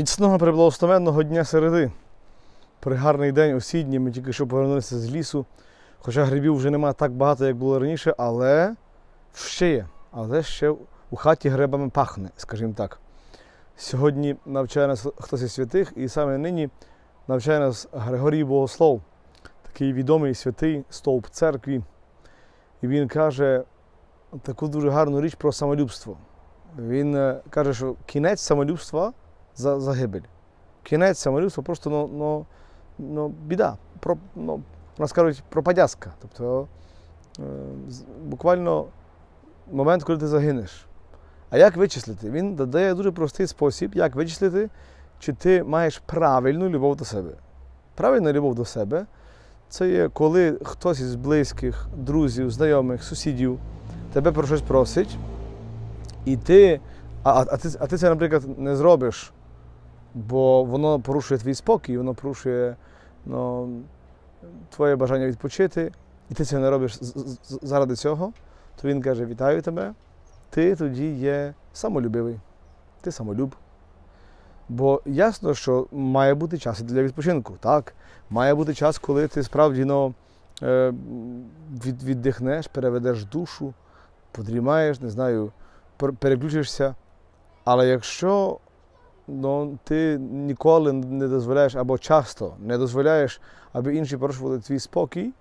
Міцного приблагословенного дня середи. Пригарний день осінній, ми тільки що повернулися з лісу. Хоча грибів вже нема так багато, як було раніше, але ще є. Але ще у хаті грибами пахне, скажімо так. Сьогодні навчає нас хтось із святих, і саме нині навчає нас Григорій Богослов, такий відомий святий стовп церкві. І він каже таку дуже гарну річ про самолюбство. Він е, каже, що кінець самолюбства за загибель. Кінець самолюбства просто ну, ну, ну, біда. Про, ну, нас кажуть пропадязка. Тобто е, буквально момент, коли ти загинеш. А як вичислити? Він додає дуже простий спосіб, як вичислити, чи ти маєш правильну любов до себе. Правильна любов до себе це є коли хтось із близьких, друзів, знайомих, сусідів тебе про щось просить, і ти, а, а, ти, а ти це, наприклад, не зробиш, бо воно порушує твій спокій, воно порушує ну, твоє бажання відпочити, і ти це не робиш заради цього, то він каже: Вітаю тебе, ти тоді є самолюбивий, ти самолюб. Бо ясно, що має бути час і для відпочинку, так? Має бути час, коли ти справді ну, е, від, віддихнеш, переведеш душу, подрімаєш, не знаю, переключишся. Але якщо ну, ти ніколи не дозволяєш або часто не дозволяєш, аби інші порушували твій спокій,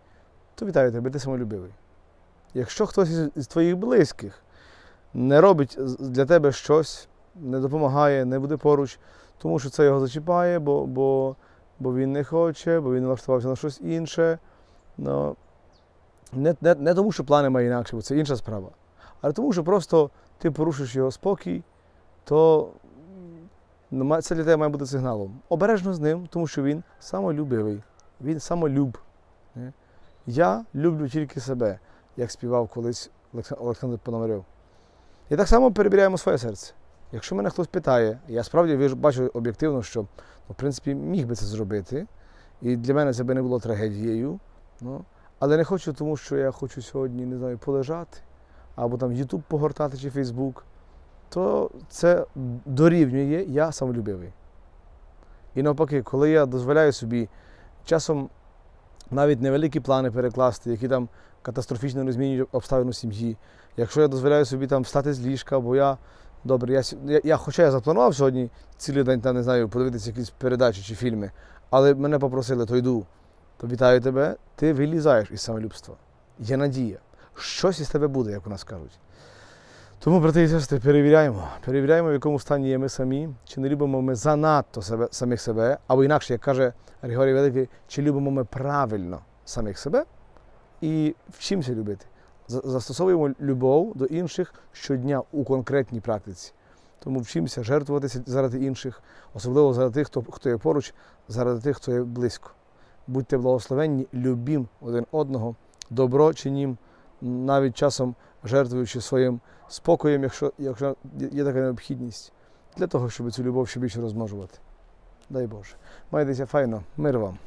то вітаю тебе, ти самолюбивий. Якщо хтось із, твоїх близьких не робить для тебе щось, не допомагає, не буде поруч, тому що це його зачіпає, бо, бо, бо він не хоче, бо він налаштувався на щось інше. Ну, не, не, не тому, що плани має інакше, бо це інша справа, але тому, що просто ти порушиш його спокій, то це для тебе має бути сигналом. Обережно з ним, тому що він самолюбивий, він самолюб. Я люблю тільки себе, як співав колись Олександр Пономарьов. І так само перевіряємо своє серце. Якщо мене хтось питає, я справді бачу об'єктивно, що ну, в принципі міг би це зробити, і для мене це би не було трагедією. Ну, але не хочу, тому що я хочу сьогодні, не знаю, полежати, або там YouTube погортати чи Facebook, то це дорівнює я самолюбивий. І навпаки, коли я дозволяю собі часом навіть невеликі плани перекласти, які там катастрофічно не змінюють обставину сім'ї, якщо я дозволяю собі там встати з ліжка, бо я добре, я, я, я хоча я запланував сьогодні цілий день, там, не знаю, подивитися якісь передачі чи фільми, але мене попросили, то йду. То вітаю тебе, ти вилізаєш із самолюбства. Є надія. Щось із тебе буде, як у нас кажуть. Тому, брати і сестри, перевіряємо. Перевіряємо, в якому стані є ми самі, чи не любимо ми занадто себе, самих себе, або інакше, як каже Григорій Великий, чи любимо ми правильно самих себе і вчимося любити. Застосовуємо любов до інших щодня у конкретній практиці. Тому вчимося жертвуватися заради інших, особливо заради тих, хто, хто є поруч, заради тих, хто є близько. Будьте благословенні, любім один одного, добро чинім, навіть часом жертвуючи своїм спокоєм, якщо, якщо є така необхідність, для того, щоб цю любов ще більше розмножувати. Дай Боже. Майтеся файно, мир вам.